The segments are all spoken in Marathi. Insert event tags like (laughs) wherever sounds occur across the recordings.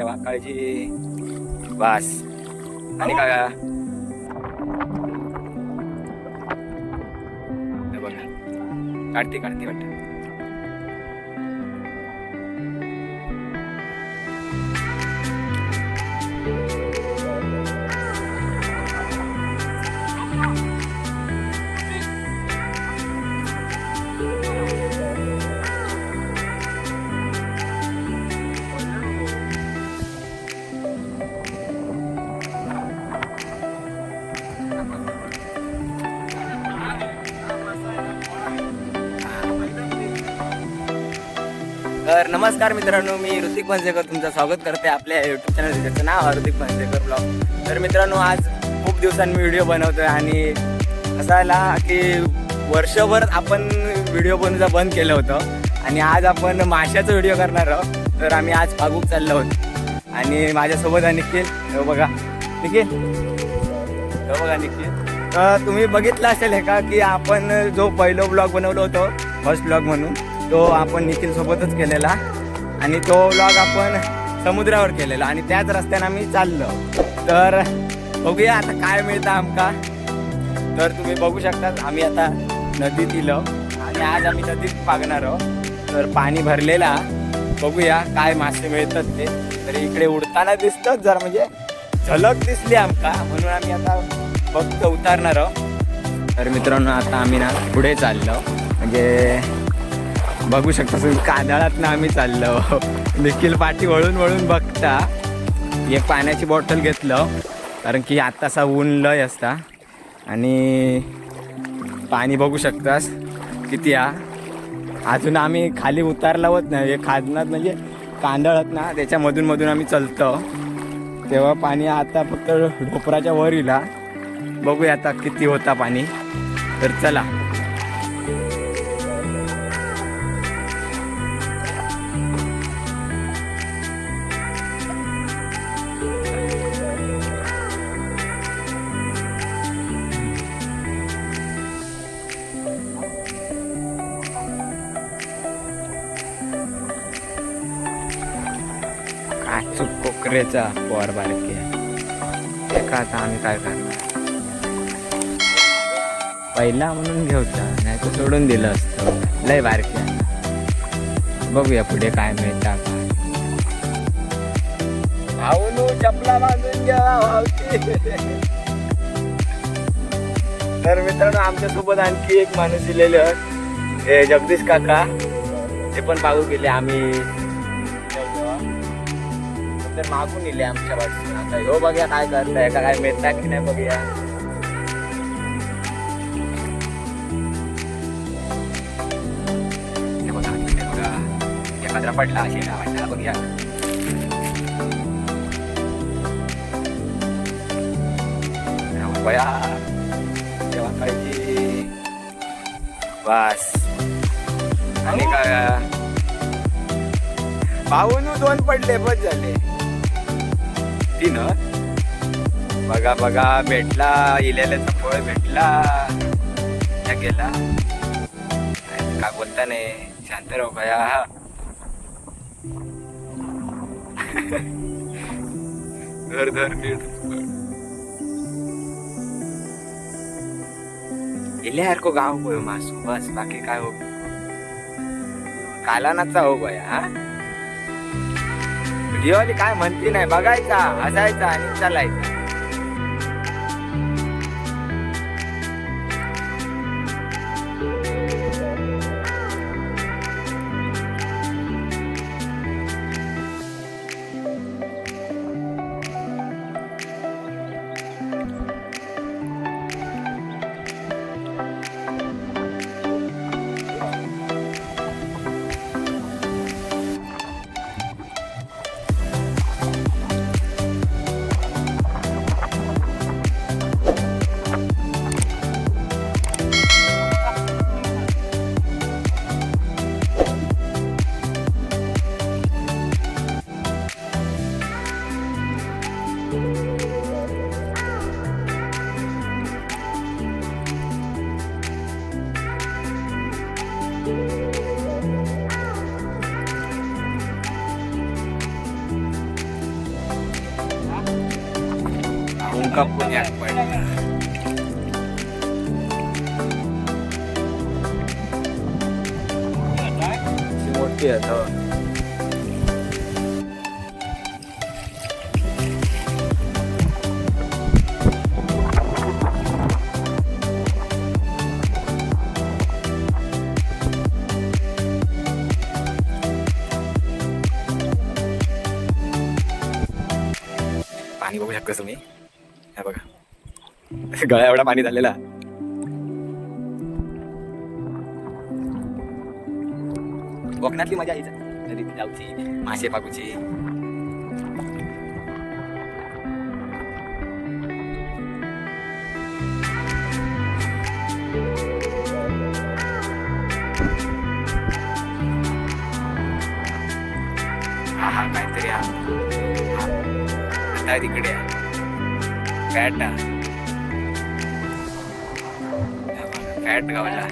त्या वाकाळची वास आणि काय बघा काढते काढते वाटत नमस्कार मित्रांनो मी ऋतिक मनसेकर तुमचं स्वागत करते आपल्या युट्यूब चॅनल ज्याचं नाव ऋतिक मनसेकर ब्लॉग तर मित्रांनो आज खूप दिवसांनी व्हिडिओ बनवतोय आणि असं आला की वर्षभर आपण व्हिडिओ बनवता बंद केलं होतं आणि आज आपण माशाचा व्हिडिओ करणार आहोत. तर आम्ही आज पागूक चाललो होतो आणि माझ्यासोबत आहे निखिल. हे बघा. निखिल? हो बघा निखिल. तर तुम्ही बघितलं असेल हे का की आपण जो पहिलो ब्लॉग बनवलो होतो फर्स्ट ब्लॉग म्हणून तो आपण निखिलसोबतच केलेला आणि तो व्लॉग आपण समुद्रावर केलेला आणि त्याच रस्त्याने आम्ही चाललो. तर बघूया आता काय मिळतं आमका. तर तुम्ही बघू शकता आम्ही आता नदीत इलो आणि आज आम्ही नदीत पागणार आहोत. तर पाणी भरलेला बघूया काय मासे मिळतात ते. तर इकडे उडताना दिसतात जरा म्हणजे झलक दिसली आमका. म्हणून आम्ही आता फक्त उतारणार आहोत. तर मित्रांनो आता आम्ही ना पुढे चाललो. म्हणजे बघू शकता तुम्ही कांदळात ना आम्ही चाललो. निखिल पाठी वळून वळून बघता. एक पाण्याची बॉटल घेतलं कारण की आत्तासा ऊन लय असता. आणि पाणी बघू शकतास किती हा अजून आम्ही खाली उतारला होत नाही हे खादनात म्हणजे कांदळत ना त्याच्यामधून मधून आम्ही चलतो. तेव्हा पाणी आता फक्त ढोपराच्या वर इला बघूया आता किती होता पाणी. तर चला. काचू कोकरेचा पोर बारके. एका आता आम्ही काय करणार? पहिला म्हणून घेऊचा नाही तर सोडून दिलं असतं. लय बारके. बघूया पुढे काय मिळतं का भाऊनू चपला बांधून घ्या. तर मित्रांनो आमच्यासोबत आणखी एक माणूस दिलेले हे जगदीश काका. ते पण पाहू गेले आम्ही. तर मागून इले आमच्या वाटून आता हो बघूया काय करताय का काय मिळता की नाही बघूया. एखादा पडला असेल वाटला बघूया. बया तेव्हा काळजी. बस. आणि काय? भाऊनू दोन पडले बस झाले. तीन बघा बघा भेटला इलेल्याचा फळ भेटला. गेला? काय का बोलता नाही शांत राहू भया (laughs) धर धर नीट इले यार को गाव होय मासू बस बाकी काय हो? कालानाचा हो भया हा? व्हिडिओवाली काय म्हणते नाही बघायचा हसायचा आणि चालायचा. तुमका पुण्याक पडला अशी मोठी आहे तो. पाणी बघू शकता तुम्ही हे बघा गळ्या एवढा पाणी झालेला. कोकणातली मजा यायची. नदीत जाऊची मासे पाकूची. काहीतरी तिकडे फॅट फॅट गावला.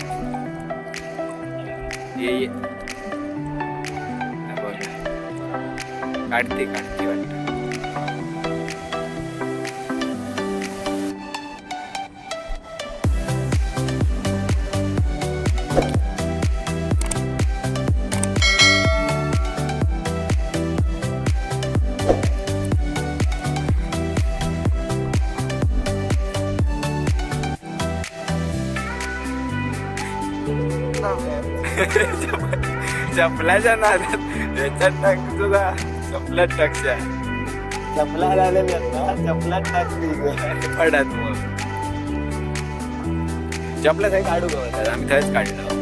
ये ये. काढते काढते वाटत. चपलाच्या नादात. याच्यात टाक तुझा. चपलात टाकशा चपला आता चपलात टाकली पडत मग चपला काही काढू गं. आम्ही थंच काढलं.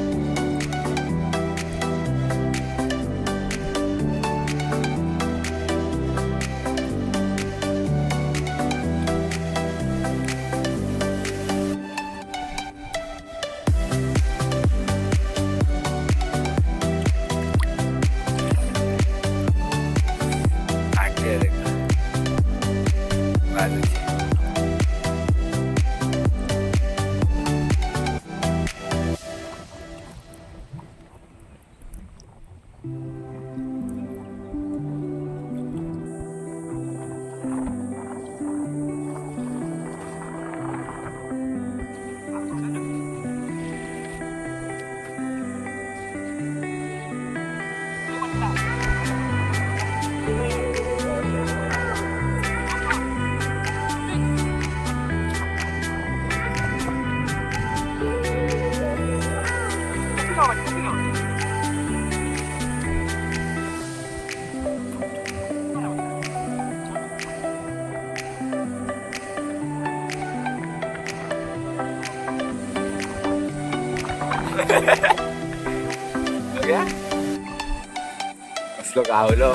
कसलो गावलो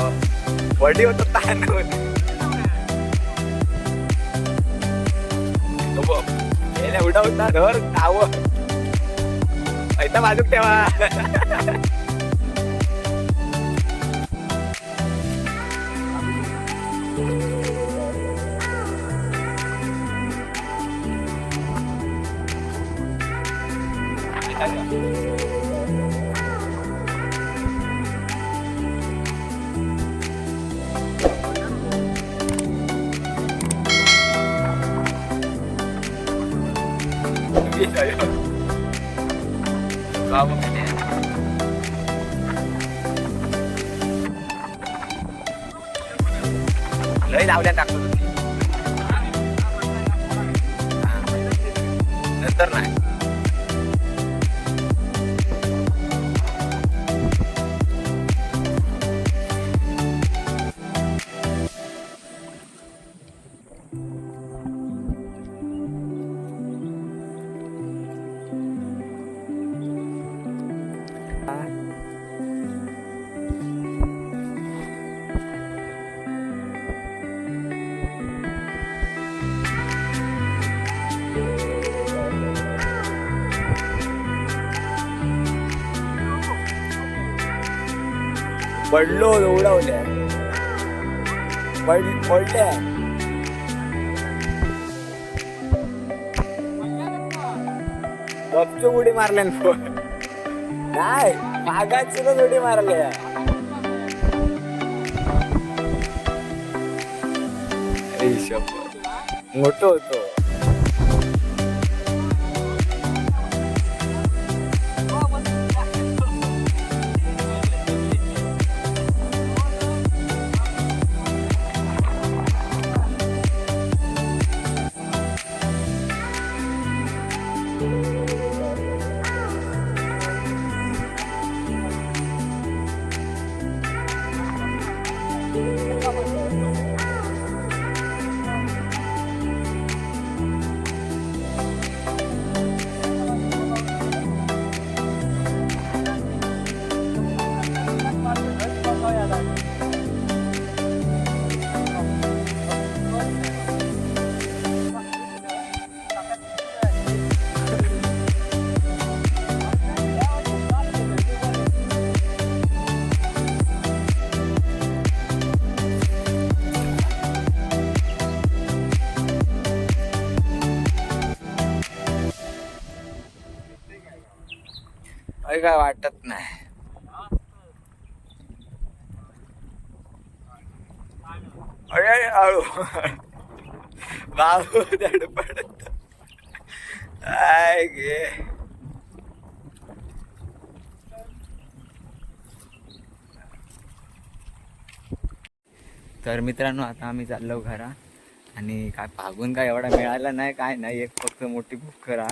वडी होतो तांदूळ तो बघ. गेल्या उडवता धर गाव ऐता बाजूक ठेवा Vamos, menino. लय लावल्या टाकतो तुम्ही नंतर नाही पडलो उडवल्या. पड पडल्या. गपचूप उडी मारल्या ना पण. नाही मागात उडी मारल्या. मोठं होतो. अरे काय वाटत नाही. अरे हळू बाबू धडपडत. काय गे. तर मित्रांनो आता आम्ही चाललो घरा. आणि काय पागून काय एवढा मिळाला नाही काय नाही. एक फक्त मोठी बुक करा.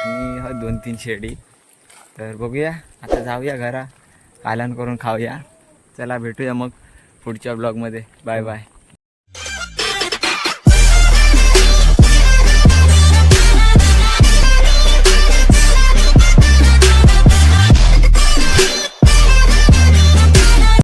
आणि दोन तीन शेडी. तर बघूया. आता जाऊया घरा. पालन करून खाऊया. चला भेटूया मग पुढच्या ब्लॉगमध्ये बाय बाय